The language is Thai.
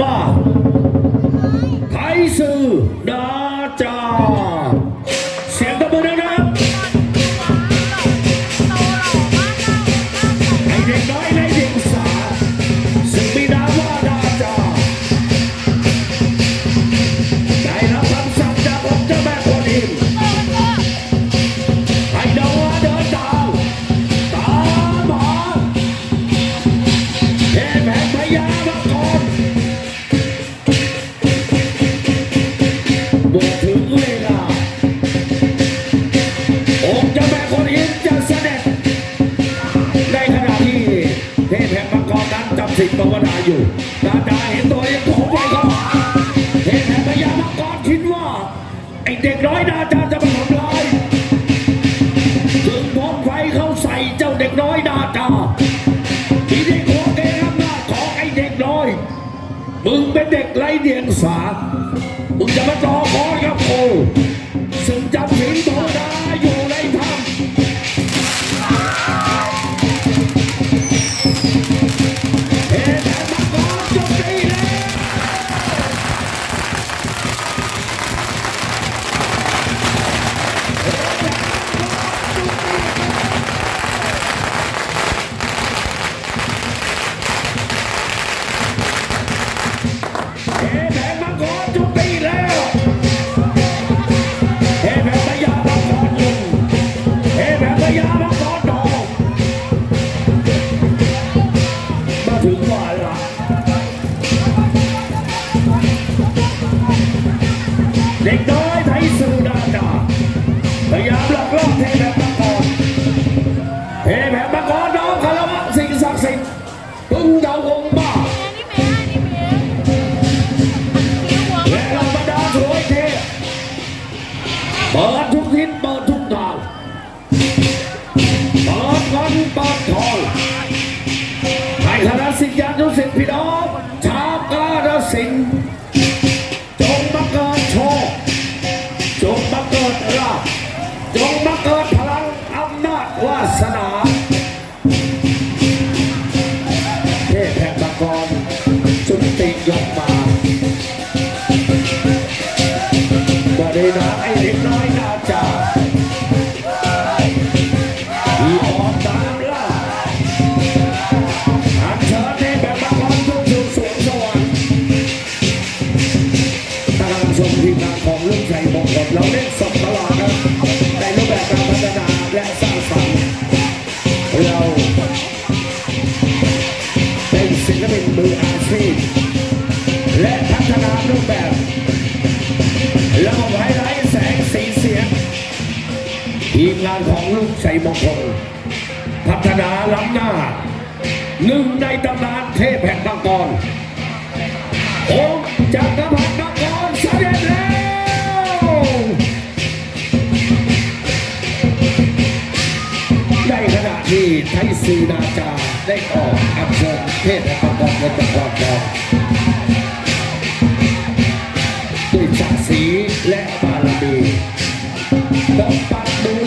มาไทยสื่อดา สิทธิ์ภาวนาอยู่ดาดาเห็นตัวเองโถมไปเขามาเทพแห่งพญามังกรคิดว่า ไอเด็กน้อยดาจาจะมาทำร้ายจึงพกไฟเข้าใส่เจ้าเด็กน้อยดาจาทีนี้ขอเกณฑ์อำนาจของไอเด็กน้อย มึงเป็นเด็กไร้เดียงสา มึงจะมาต่อคอกับกูซึ่งจำสินภาวนาอยู่ เด็กน้อยไทยสื่ดาดาพยายามหลอกล่อเทแผงมังกรเทแผงมังกรน้องคารวะสิ่งศักดิ์สิทธิ์พึ่งเดาองค์บ้าและเราบรรดาสวยเทพเปิดทุกทิศเปิดทุกทางเปิดเงินเปิดทองให้คณะสิทธิานุสิทธิพี่น้องาจวาสนาเทพแห่งมังกรจุติยกมาบริณาไอ้เด็กน้อย มืออาชีพและพัฒนารูปแบบแล้วก็ไฮไลท์แสงสีเสียงทีมงานของลูกชัยมงคลพัฒนาล้ำหน้าหนึ่งในตำนานเทพแห่งมังกรองจักรพรรดิมังกรเสด็จแล้ว ไทยซีนาจาได้ออกอัญเชิญเทพแห่งมังกรและจักรพรรดิด้วยศักดิ์ศรีและบารมีต้องปักดู